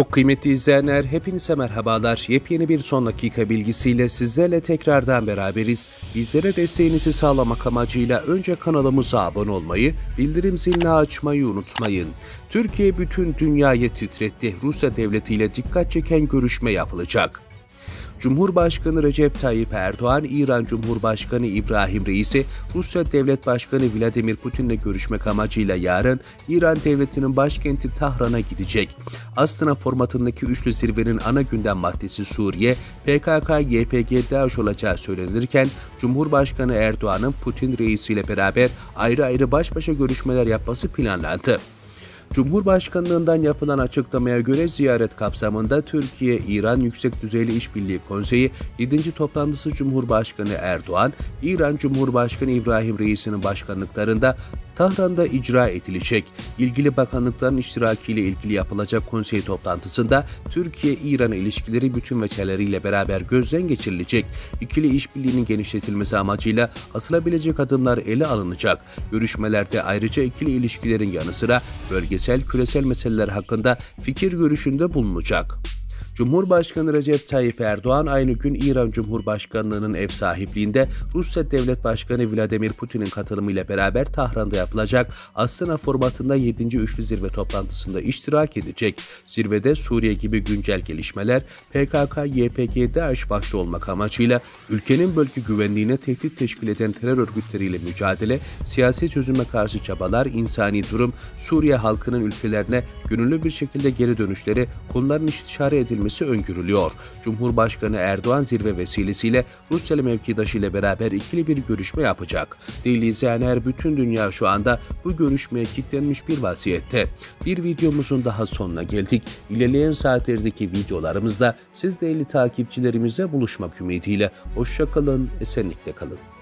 Çok kıymetli izleyenler, hepinize merhabalar. Yepyeni bir son dakika bilgisiyle sizlerle tekrardan beraberiz. Bizlere desteğinizi sağlamak amacıyla önce kanalımıza abone olmayı, bildirim zilini açmayı unutmayın. Türkiye bütün dünyayı titretti. Rusya devletiyle dikkat çeken görüşme yapılacak. Cumhurbaşkanı Recep Tayyip Erdoğan, İran Cumhurbaşkanı İbrahim Reis'i, Rusya Devlet Başkanı Vladimir Putin'le görüşmek amacıyla yarın İran Devleti'nin başkenti Tahran'a gidecek. Astana formatındaki üçlü zirvenin ana gündem maddesi Suriye, PKK, YPG, DAEŞ olacağı söylenirken Cumhurbaşkanı Erdoğan'ın Putin reisiyle beraber ayrı ayrı baş başa görüşmeler yapması planlandı. Cumhurbaşkanlığından yapılan açıklamaya göre ziyaret kapsamında Türkiye-İran Yüksek Düzeyli İşbirliği Konseyi 7. toplantısı Cumhurbaşkanı Erdoğan, İran Cumhurbaşkanı İbrahim Reis'inin başkanlıklarında Tahran'da icra edilecek. İlgili bakanlıkların iştirakiyle ilgili yapılacak konsey toplantısında Türkiye-İran ilişkileri bütün veçeleriyle beraber gözden geçirilecek. İkili işbirliğinin genişletilmesi amacıyla atılabilecek adımlar ele alınacak. Görüşmelerde ayrıca ikili ilişkilerin yanı sıra bölgesel küresel meseleler hakkında fikir görüşünde bulunacak. Cumhurbaşkanı Recep Tayyip Erdoğan aynı gün İran Cumhurbaşkanlığı'nın ev sahipliğinde Rusya Devlet Başkanı Vladimir Putin'in katılımıyla beraber Tahran'da yapılacak Astana formatında 7. Üçlü Zirve toplantısında iştirak edecek. Zirvede Suriye gibi güncel gelişmeler, PKK, YPG, DAEŞ başta olmak amacıyla ülkenin bölge güvenliğine tehdit teşkil eden terör örgütleriyle mücadele, siyasi çözüme karşı çabalar, insani durum, Suriye halkının ülkelerine gönüllü bir şekilde geri dönüşleri konuların istişare edilmesi öngörülüyor. Cumhurbaşkanı Erdoğan zirve vesilesiyle Rusyalı mevkidaşı ile beraber ikili bir görüşme yapacak. Değerli izleyenler bütün dünya şu anda bu görüşmeye kilitlenmiş bir vaziyette. Bir videomuzun daha sonuna geldik. İlerleyen saatlerdeki videolarımızda siz değerli takipçilerimize buluşmak ümidiyle. Hoşçakalın, esenlikle kalın.